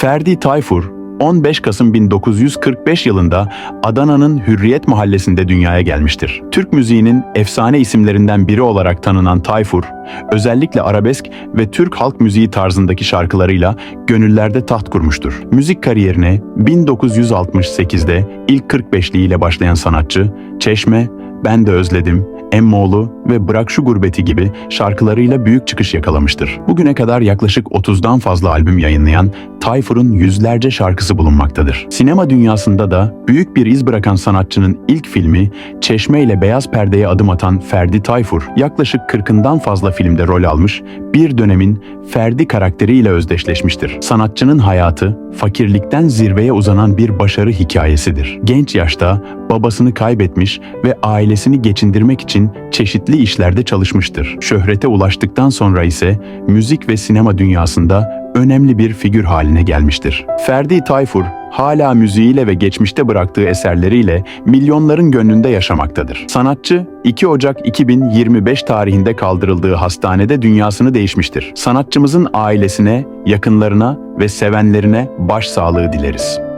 Ferdi Tayfur, 15 Kasım 1945 yılında Adana'nın Hürriyet Mahallesi'nde dünyaya gelmiştir. Türk müziğinin efsane isimlerinden biri olarak tanınan Tayfur, özellikle arabesk ve Türk halk müziği tarzındaki şarkılarıyla gönüllerde taht kurmuştur. Müzik kariyerine 1968'de ilk 45'li ile başlayan sanatçı, Çeşme, Ben de Özledim, Emmoğlu ve Bırak Şu Gurbeti gibi şarkılarıyla büyük çıkış yakalamıştır. Bugüne kadar yaklaşık 30'dan fazla albüm yayınlayan Tayfur'un yüzlerce şarkısı bulunmaktadır. Sinema dünyasında da büyük bir iz bırakan sanatçının ilk filmi Çeşme ile Beyaz Perde'ye adım atan Ferdi Tayfur yaklaşık 40'ından fazla filmde rol almış, bir dönemin Ferdi karakteriyle özdeşleşmiştir. Sanatçının hayatı fakirlikten zirveye uzanan bir başarı hikayesidir. Genç yaşta babasını kaybetmiş ve ailesini geçindirmek için çeşitli işlerde çalışmıştır. Şöhrete ulaştıktan sonra ise müzik ve sinema dünyasında önemli bir figür haline gelmiştir. Ferdi Tayfur hala müziğiyle ve geçmişte bıraktığı eserleriyle milyonların gönlünde yaşamaktadır. Sanatçı 2 Ocak 2025 tarihinde kaldırıldığı hastanede dünyasını değişmiştir. Sanatçımızın ailesine, yakınlarına ve sevenlerine başsağlığı dileriz.